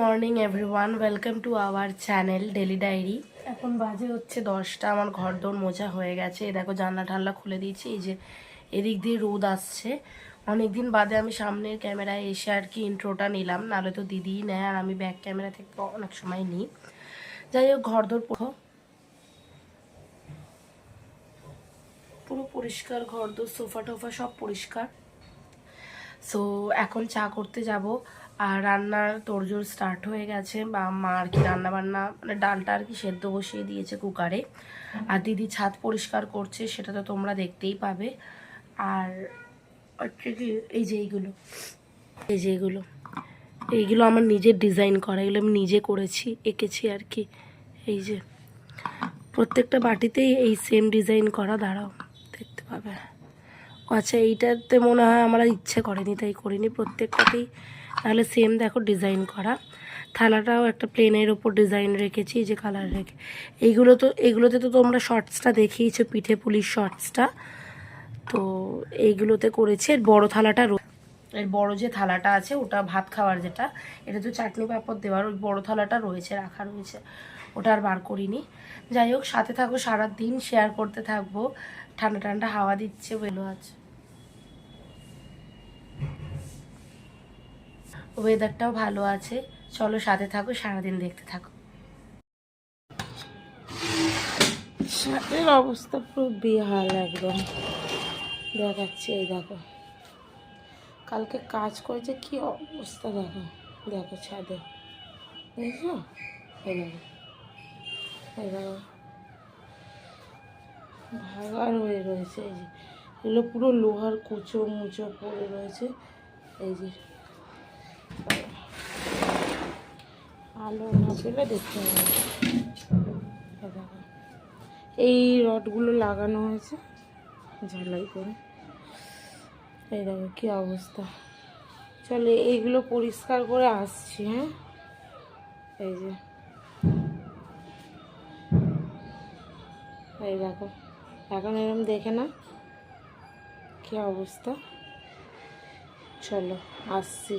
Morning, everyone. Welcome to our channel daily diary. এখন বাজে হচ্ছে দশটা, আমার ঘর দৌড় মোছা হয়ে গেছে। এই দেখো, জানলা ঠাল্লা খুলে দিয়েছি, এই যে এদিক দিয়ে রোদ আসছে। অনেকদিন বাদে আমি সামনের ক্যামেরায় এসে আর কি ইন্ট্রোটা নিলাম, নাহলে তো দিদিই নেয় আর আমি ব্যাক ক্যামেরা থেকে অনেক সময় নিই। যাই হোক ঘর দৌড় পুরো পুরো পরিষ্কার ঘর দৌড় সোফা টোফা সব পরিষ্কার। সো এখন চা করতে যাব। আর রান্নার তোড়জোড় স্টার্ট হয়ে গেছে। বা মা আর কি রান্না বান্না মানে ডালটা আর কি সেদ্ধ বসিয়ে দিয়েছে কুকারে আর দিদি ছাদ পরিষ্কার করছে, সেটা তো তোমরা দেখতেই পাবে। আর হচ্ছে কি, এই যে এইগুলো, এই যে এইগুলো এইগুলো আমার নিজের ডিজাইন করা, এগুলো আমি নিজে করেছি, এঁকেছি আর কি। এই যে, প্রত্যেকটা বাটিতেই এই সেম ডিজাইন করা, দাঁড়াও, দেখতে পাবে। আচ্ছা এইটাতে মনে হয় আমার ইচ্ছে করেনি, তাই করিনি। প্রত্যেকটাতেই তাহলে সেম দেখো ডিজাইন করা। থালাটাও একটা প্লেনের ওপর ডিজাইন রেখেছি যে কালার রেখে। এইগুলো তো, এইগুলোতে তো তোমরা শর্টসটা দেখিয়েছো, পিঠে পুলির শর্টসটা তো এইগুলোতে করেছি, এর বড় থালাটা এর বড় যে থালাটা আছে, ওটা ভাত খাওয়ার যেটা, এটা তো চাটনি পাপড় দেওয়ার, ওই বড় থালাটা রয়েছে, রাখা রয়েছে। ওটা আর বার করিনি। যাই হোক, সাথে থাকো, সারাদিন শেয়ার করতে থাকব। ঠান্ডা ঠান্ডা হাওয়া দিচ্ছে বেলো আছে। ওয়েদারটাও ভালো আছে। চলো সাথে থাকো, সারাদিন দেখতে থাকো। ছাদের অবস্থা পুরো বেহাল একদম। দেখাচ্ছে, এই দেখো। কালকে কাজ করেছে, কি অবস্থা দেখো। দেখো ছাদে। এই ভাগার হয়ে রয়েছে, এই যে। এগুলো পুরো লোহার কুচো মুচো পড়ে রয়েছে, এই যে। আলো না পেলে দেখতে হবে এই রডগুলো লাগানো হয়েছে, ঝালাই করে। এই দেখো কি অবস্থা। চলে এইগুলো পরিষ্কার করে আসছি হ্যাঁ? এই যে। এই দেখো, এখন এরকম দেখে না কি অবস্থা। চলো, আসছি।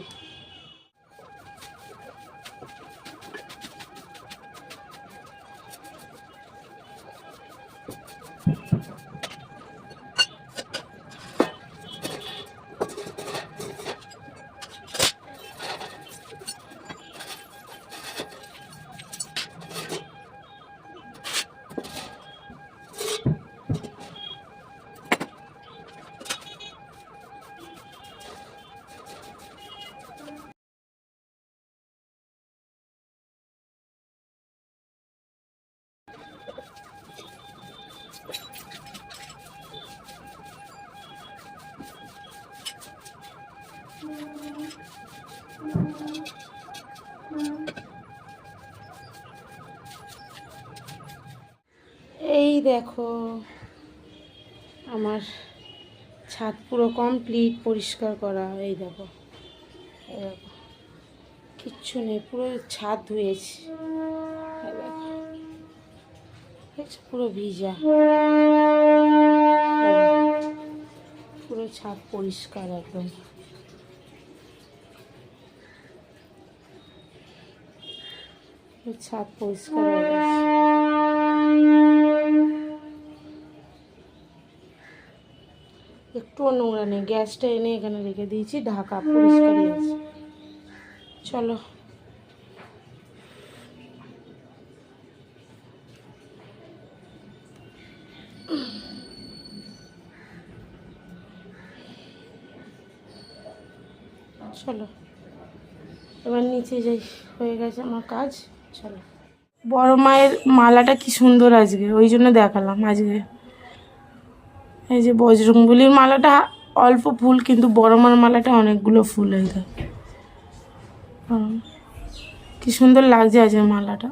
দেখো, আমার ছাদ পুরো কমপ্লিট পরিষ্কার করা, এই দেখো কিচ্ছু নেই, পুরো ছাদ ধুয়েছি পুরো ভিজা, পুরো ছাদ পরিষ্কার একদম। ছাদ পরিষ্কার একটুও নোংরা নেই, গ্যাসটা এনে এখানে রেখে দিয়েছি, ঢাকা পরিষ্কারই আছে। চলো। চলো। এবার নিচে যাই, হয়ে গেছে আমার কাজ, চলো। বড় মায়ের মালাটা কি সুন্দর আজকে, ওই জন্য দেখালাম আজকে। এই যে বজরংবলির মালাটা, অল্প ফুল কিন্তু বড় মার মালাটা, অনেকগুলো ফুল হয়ে হুম। কি সুন্দর লাগছে আজকে মালাটা।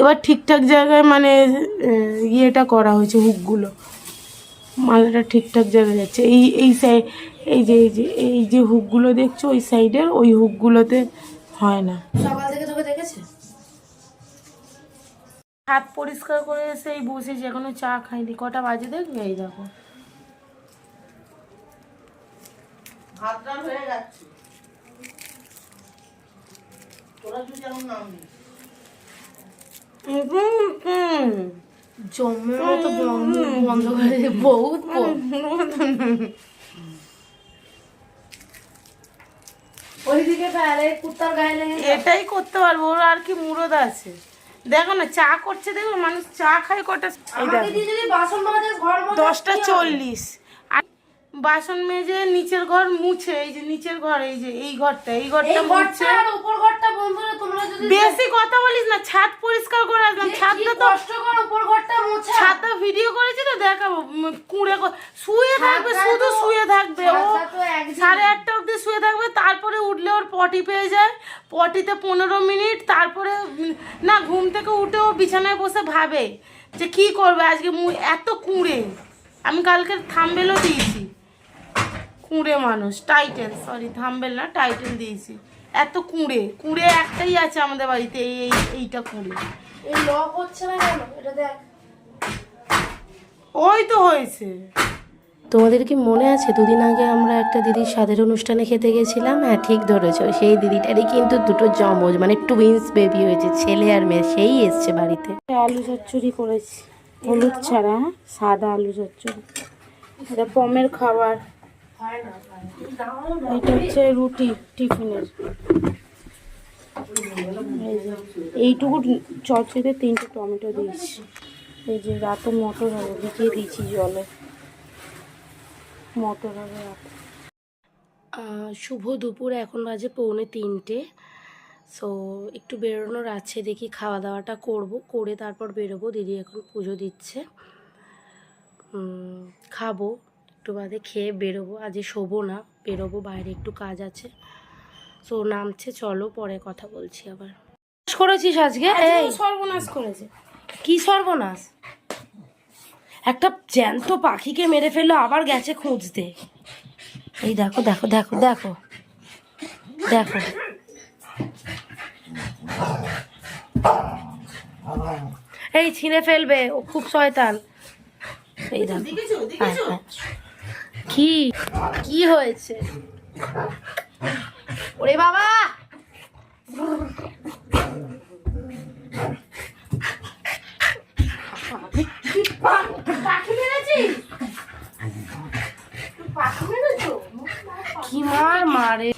এবার ঠিকঠাক জায়গায় মানে ইয়েটা করা হয়েছে হুকগুলো। মালাটা ঠিকঠাক জায়গায় যাচ্ছে। এই এই সাইড এই যে এই যে এই যে হুকগুলো দেখছ, ওই সাইডের ওই হুকগুলোতে হয় না। সকাল থেকে হাত পরিষ্কার করে এই বসেছি এখনও চা খাইনি। কটা বাজে দেখবে? এই দেখো। হয়ে জমের মতো বন্ধ করে বহুত এটাই করতে পারব ওর আর কি মুরদ আছে? দেখো না চা করছে দেখো মানুষ চা খায় কটা দশটা চল্লিশ। আর বাসন মেজে নিচের ঘর মুছে এই যে নিচের ঘর এই যে এই ঘরটা এই ঘরটা মুছে। উপর ঘরটা বন্ধুরা তোমরা যদি বেশি কথা বলিস না ছাদ পরিষ্কার করে আসলাম ছাদটা তো কষ্টকর উপর ঘরটা মোছা। ছাদটা ভিডিও করেছি তো দেখাবো। কুঁড়ে শুয়ে থাকবে শুধু শুয়ে থাকবে। ও সাড়ে আটটা অবধি শুয়ে থাকবে তারপরে উঠলে ওর পটি পেয়ে যায়। পটিতে পনেরো মিনিট তারপরে না ঘুম থেকে উঠে ও বিছানায় বসে ভাবে যে কি করবে আজকে এত কুঁড়ে। আমি কালকে থাম্বেলও দিয়েছি। কুঁড়ে মানুষ টাইটেল সরি থাম্বেল না টাইটেল দিয়েছি। এত কুঁড়ে কুঁড়ে একটাই আছে আমাদের বাড়িতে এই- এইটা কুঁড়ে। এই লক হচ্ছে না কেন? এটা দেখ। ওই তো হয়েছে। তোমাদের কি মনে আছে দুদিন আগে আমরা একটা দিদির স্বাদের অনুষ্ঠানে খেতে গেছিলাম? হ্যাঁ ঠিক ধরেছ সেই দিদিটারই কিন্তু দুটো জমজ মানে টুইন্স বেবি হয়েছে ছেলে আর মেয়ে সেই এসছে বাড়িতে। আলু চচ্চড়ি করেছি। হলুদ ছাড়া? সাদা আলু চচ্চড়ি। এটা পমের খাবার। হয় এটা হচ্ছে রুটি টিফিনের। এইটুকু চচ্চড়িতে তিনটে টমেটো দিয়েছি। এই যে রাতে মটর হবে ভিজিয়ে দিয়েছি জলে। মটর হবে শুভ দুপুর এখন বাজে পৌনে তিনটে। সো একটু বেরোনোর আছে দেখি খাওয়া দাওয়াটা করব করে তারপর বেরোবো। দিদি এখন পুজো দিচ্ছে। খাব একটু বাদে খেয়ে বেরোবো। আজকে শোবো না বেরোবো বাইরে একটু কাজ আছে। সো নামছে চলো পরে কথা বলছি আবার। করেছিস আজকে? সর্বনাশ করেছে। কি সর্বনাশ? একটা জ্যান্ত পাখিকে মেরে ফেলল আবার গেছে খুঁজতে। এই দেখো দেখো দেখো দেখো। দেখো। এই ছিঁড়ে ফেলবে ও খুব শয়তান। এই দেখো। কি কি হয়েছে? ওরে বাবা! কি মার মারে?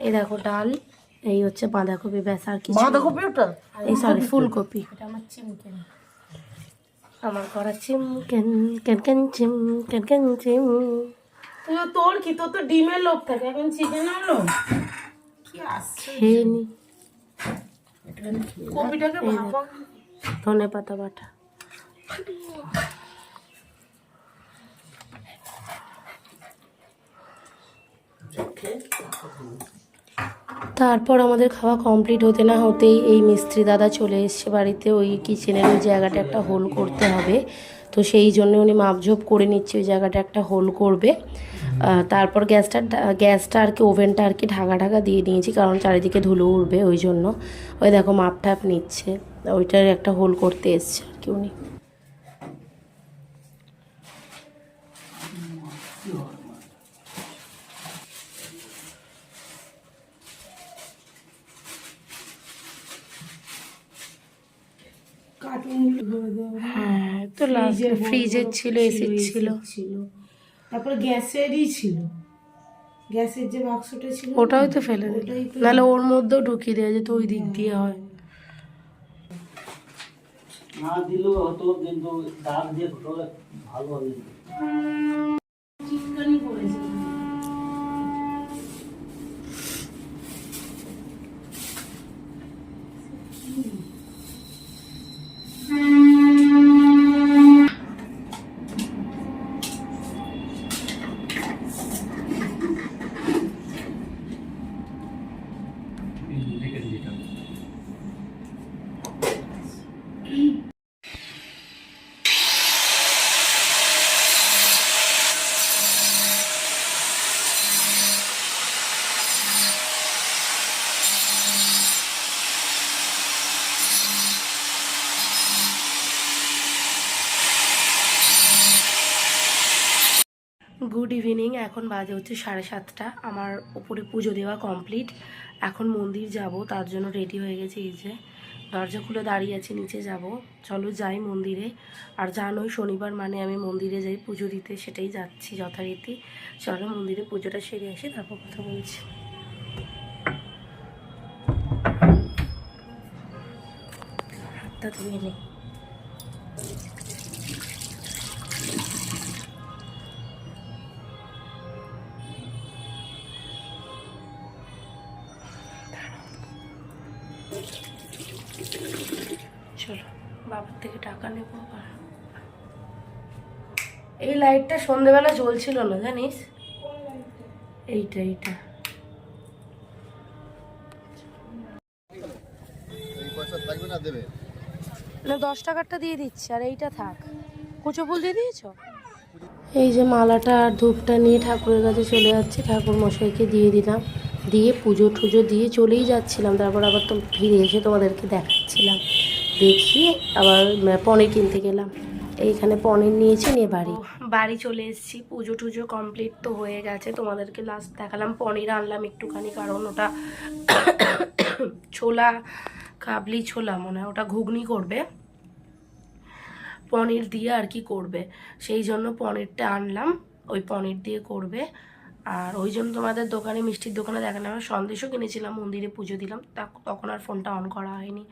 এই দেখো ডাল এই হচ্ছে বাঁধাকপি ব্যাস আর কিছু বাঁধাকপি ওটা? এই সরি ফুলকপি। আমার করা চিম কেন কেন কেন চিম কেন কেন চিম। তুই তোর কি? তোর তো ডিমের লোভ থাকে এখন চিকেন আনলো? খেয়ে নি। কপিটাকে ধনে পাতা বাটা। তারপর আমাদের খাওয়া কমপ্লিট হতে না হতেই এই মিস্ত্রি দাদা চলে এসছে বাড়িতে, ওই কিচেনের ওই জায়গাটা একটা হোল করতে হবে। তো সেই জন্য উনি মাপঝোপ করে নিচ্ছে, ওই জায়গাটা একটা হোল করবে। তারপর গ্যাসটা গ্যাসটা আর কি ওভেনটা আর কি ঢাকা ঢাকা দিয়ে নিয়েছি কারণ চারিদিকে ধুলো উঠবে ওই জন্য। ওই দেখো মাপ টাপ নিচ্ছে ওইটার একটা হোল করতে এসছে আর কি উনি। হ্যাঁ তো লাস্ট ফ্রিজের ছিল এসির ছিল। তারপরে গ্যাসেরই ছিল। গ্যাসের যে বাক্সটা ছিল ওটাই তো ফেলে দিল। নাহলে ওর মধ্যেও ঢুকিয়ে দেওয়া যেত ওই দিক দিয়ে হয়। না দিলেও হতো কিন্তু দাগ দিয়ে ভালো হবে। Good evening. এখন বাজে হচ্ছে সাড়ে সাতটা। আমার উপরে পুজো দেওয়া কমপ্লিট। এখন মন্দির যাব, তার জন্য রেডি হয়ে গেছে এই যে। দরজা খুলে দাঁড়িয়ে আছে, নিচে যাব। চলো যাই মন্দিরে। আর জানোই শনিবার মানে আমি মন্দিরে যাই, পুজো দিতে, সেটাই যাচ্ছি যথারীতি। চলো মন্দিরে পুজোটা সেরে আসি, তারপর কথা বলছি। হাতটা ধুয়ে নেই লাইটটা সন্ধেবেলা জ্বলছিল না, জানিস? এইটা এইটা। দশ টাকারটা দিয়ে দিচ্ছি, আর এইটা থাক। ফুল দিয়ে এই যে মালাটা আর ধূপটা নিয়ে ঠাকুরের কাছে চলে যাচ্ছে, ঠাকুর মশাইকে দিয়ে দিলাম। দিয়ে পুজো টুজো দিয়ে চলেই যাচ্ছিলাম, তারপর আবার তো ফিরে এসে তোমাদেরকে দেখাচ্ছিলাম। দেখিয়ে আবার পনির কিনতে গেলাম। এইখানে পনির নিয়েছি নিয়ে বাড়ি। বাড়ি চলে এসেছি। পুজো টুজো কমপ্লিট তো হয়ে গেছে। তোমাদেরকে লাস্ট দেখালাম। পনির আনলাম একটুখানি, কারণ ওটা ছোলা, কাবলি ছোলা মনে হয়, ওটা ঘুগনি করবে। পনির দিয়ে আর কি করবে। সেই জন্য পনিরটা আনলাম। ওই পনির দিয়ে করবে। আর ওই জন্য তোমাদের দোকানে, মিষ্টির দোকানে দেখালাম। সন্দেশও কিনেছিলাম, মন্দিরে পুজো দিলাম। তখন আর ফোনটা অন করা হয়নি।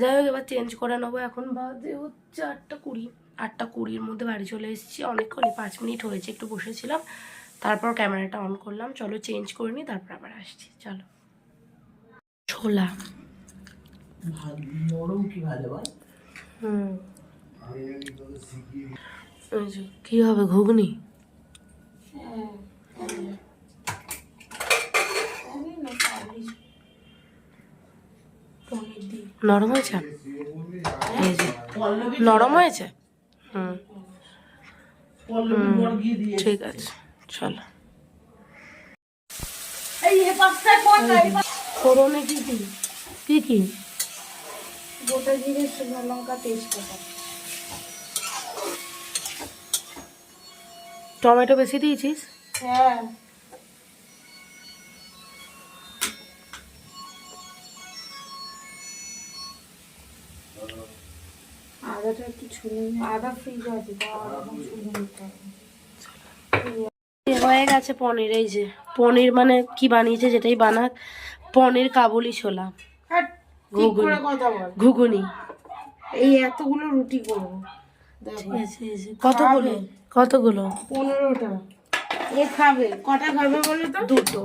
যাই হোক এবার চেঞ্জ করে নেব এখন। বাজে হচ্ছে আটটা কুড়ি। আটটা কুড়ির মধ্যে বাড়ি চলে এসেছি। অনেকক্ষণই পাঁচ মিনিট হয়েছে একটু বসেছিলাম। তারপর ক্যামেরাটা অন করলাম। চলো চেঞ্জ করে নিই তারপর আবার আসছি। চলো। ছোলা। নরম কি ভালো হুম। কি হবে ঘুগনি? নরম হয়েছে? এই যে নরম হয়েছে? হুম। ঠিক আছে চলো। ফোড়নে কি কি? কি কি? গোটা জিরে শুকনো লঙ্কা তেজপাতা। টমেটো বেশি দিয়েছিস? হ্যাঁ। আদাটা একটু ছুলে আদা ফ্রিজ আছে হয়ে গেছে পনির এই যে পনির মানে কি বানিয়েছে যেটাই বানাক পনির কাবুলি ছোলা। হ্যাঁ ঘুগনি। বল। ঘুগুনি। এই এতগুলো রুটি করব। কতগুলো? কতগুলো? পনেরোটা। এ খাবে কটা খাবে বলো তো? দুটো।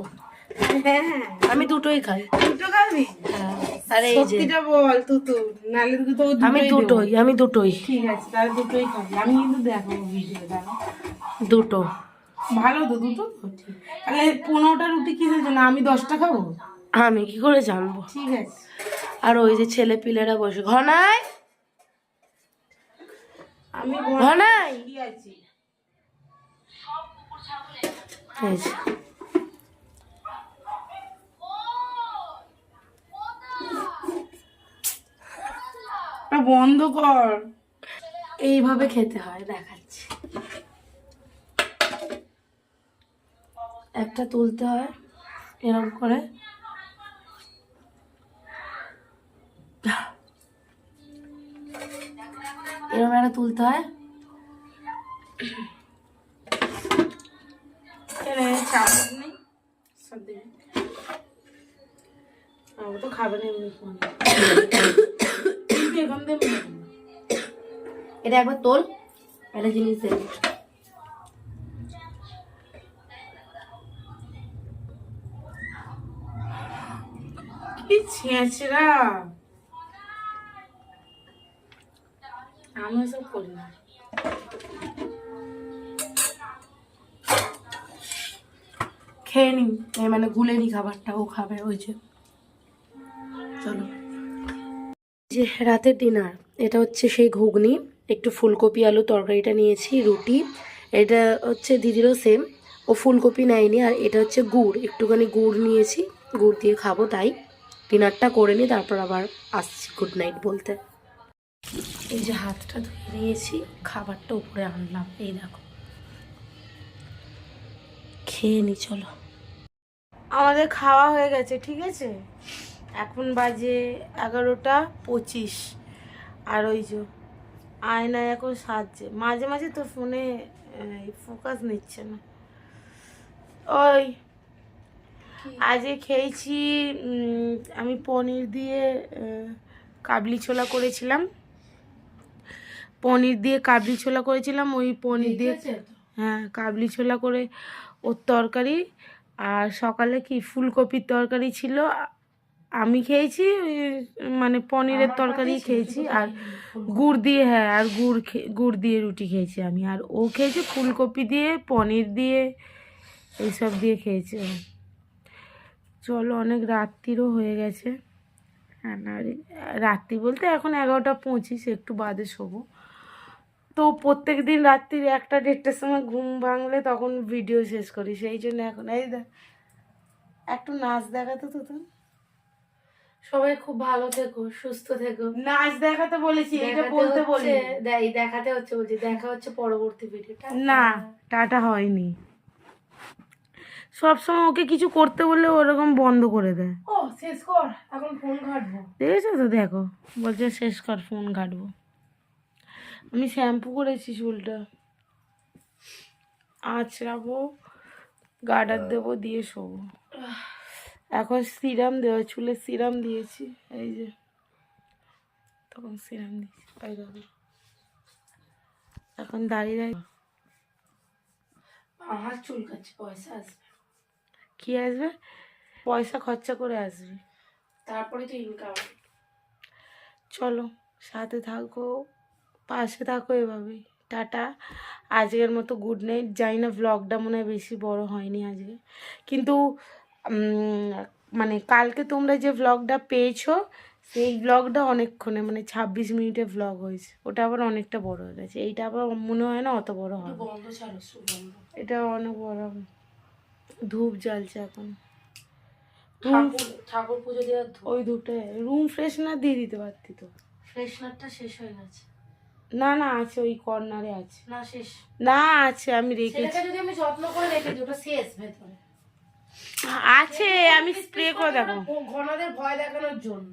হ্যাঁ হ্যাঁ। আমি দুটোই খাই। দুটো খাবি? হ্যাঁ। আর এই যে। সত্যিটা বল তুতু নাহলে তো আমি দুটোই আমি দুটোই। ঠিক আছে তাহলে দুটোই খাবি। আমি কিন্তু দেখাবো ভিডিও দাঁড়া দুটো। ভালো তো দুটো তো ঠিক। তাহলে পনেরোটা রুটি কিসের জন্য? আমি দশটা খাব? আমি কি করে জানব? ঠিক আছে। আর ওই যে ছেলে পিলেরা বসে ঘনাই! আমি ঘনাই! কি আছি এই যে, ওটা বন্ধ কর। এইভাবে খেতে হয় দেখাচ্ছি। একটা তুলতে হয় এরকম করে। এরকম একটা তুলতে হয়। চামচ নেই সব তো খাবে না এমনি এটা একবার তোল, একটা জিনিস দেখ কি সব করি না। খেয়ে নি এই মানে গুলে নি খাবারটা, ও খাবে, ওই যে। চলো। যে রাতের ডিনার এটা হচ্ছে সেই ঘুগনি, একটু ফুলকপি, আলু তরকারিটা নিয়েছি, রুটি। এটা হচ্ছে দিদিরও সেম ও ফুলকপি নেয়নি আর এটা হচ্ছে গুড়, একটুখানি গুড় নিয়েছি, গুড় দিয়ে খাব তাই। ডিনারটা করে নিই তারপর আবার আসছি গুড নাইট বলতে। এই যে হাতটা ধুয়ে নিয়েছি, খাবারটা উপরে আনলাম, এই দেখো। খেয়ে নি, চলো। আমাদের খাওয়া হয়ে গেছে, ঠিক আছে? এখন বাজে এগারোটা পঁচিশ। আর ওই যে আয়নায় এখন সাজছে। মাঝে মাঝে তো ফোনে ফোকাস নিচ্ছে না। ওই আজকে খেয়েছি আমি পনির দিয়ে কাবলি ছোলা করেছিলাম। পনির দিয়ে কাবলি ছোলা করেছিলাম ওই পনির দিয়ে হ্যাঁ কাবলি ছোলা করে ওর তরকারি। আর সকালে কি? ফুলকপির তরকারি ছিল আমি খেয়েছি ওই মানে পনিরের তরকারি খেয়েছি আর গুড় দিয়ে হ্যাঁ আর গুড় গুড় দিয়ে রুটি খেয়েছি আমি। আর ও খেয়েছে ফুলকপি দিয়ে পনির দিয়ে এইসব দিয়ে খেয়েছে। চলো অনেক রাত্রিরও হয়ে গেছে। হ্যাঁ রাত্রি বলতে এখন এগারোটা পঁচিশ একটু বাদে শোবো। তো প্রত্যেক দিন রাত্রির একটা দেড়টার সময় ঘুম ভাঙলে তখন ভিডিও শেষ করি। সেই জন্য এখন এই একটু নাচ দেখাতো তো তুমি সবাই খুব ভালো থেকো সুস্থ থেকো। নাচ দেখাতে বলেছি এটা বলতে বলি। দেখ- দেখাতে হচ্ছে বলছি দেখা হচ্ছে পরবর্তী ভিডিওটা না টাটা হয়নি। সবসময় ওকে কিছু করতে বললে ওরকম বন্ধ করে দেয়। ও শেষ কর এখন ফোন ঘাটবো। দেখেছ তো দেখো বলছে শেষ কর ফোন ঘাটবো। আমি শ্যাম্পু করেছি চুলটা। আঁচড়াবো গার্ডার দেবো দিয়ে শোবো। এখন সিরাম দেওয়া চুলে সিরাম দিয়েছি। এই যে তখন সিরাম দিয়েছি এখন দাঁড়িয়ে দাঁড়িয়ে আমার চুল কাচ্ছে পয়সা আসবে। কি আসবে? পয়সা খরচা করে আসবে। তারপরে তো ইনকাম চলো সাথে থাকো পাশে থাকো এভাবেই টাটা। আজকের মতো গুড নাইট জানি না ভ্লগটা মনে হয় বেশি বড় হয়নি আজকে। কিন্তু মানে কালকে তোমরা যে ব্লগটা পেয়েছ সেই ব্লগটা অনেকক্ষণে মানে ছাব্বিশ মিনিটের ব্লগ হয়েছে। ওটা আবার অনেকটা বড় হয়ে গেছে। এইটা আবার মনে হয় না অত বড় হবে। বন্ধ এটা অনেক বড় ধূপ জ্বলছে এখন। ঠাকুর ঠাকুর পুজো দেওয়ার ওই ধূপটা রুম ফ্রেশনার দিয়ে দিতে পারতি তো। ফ্রেশনারটা শেষ হয়ে গেছে। না না আছে ওই কর্নারে আছে। না শেষ। না আছে আমি রেখেছি। যদি আমি যত্ন করে রেখে ওটা শেষ ভেতরে। আছে আমি স্প্রে করে দেখো ঘনাদের ভয় দেখানোর জন্য।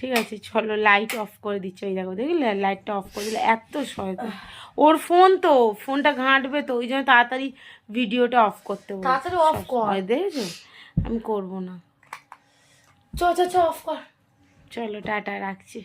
ঠিক আছে চলো লাইট অফ করে দিচ্ছি ওই দেখো দেখলে লাইটটা অফ করে দিলে এত শয়তান ওর ফোন তো ফোনটা ঘাঁটবে তো ওই জন্য তাড়াতাড়ি ভিডিওটা অফ করতে বলছে। তাড়াতাড়ি off কর। দেখেছ? আমি করব না। চ চ চ অফ কর। চলো টাটা রাখছি।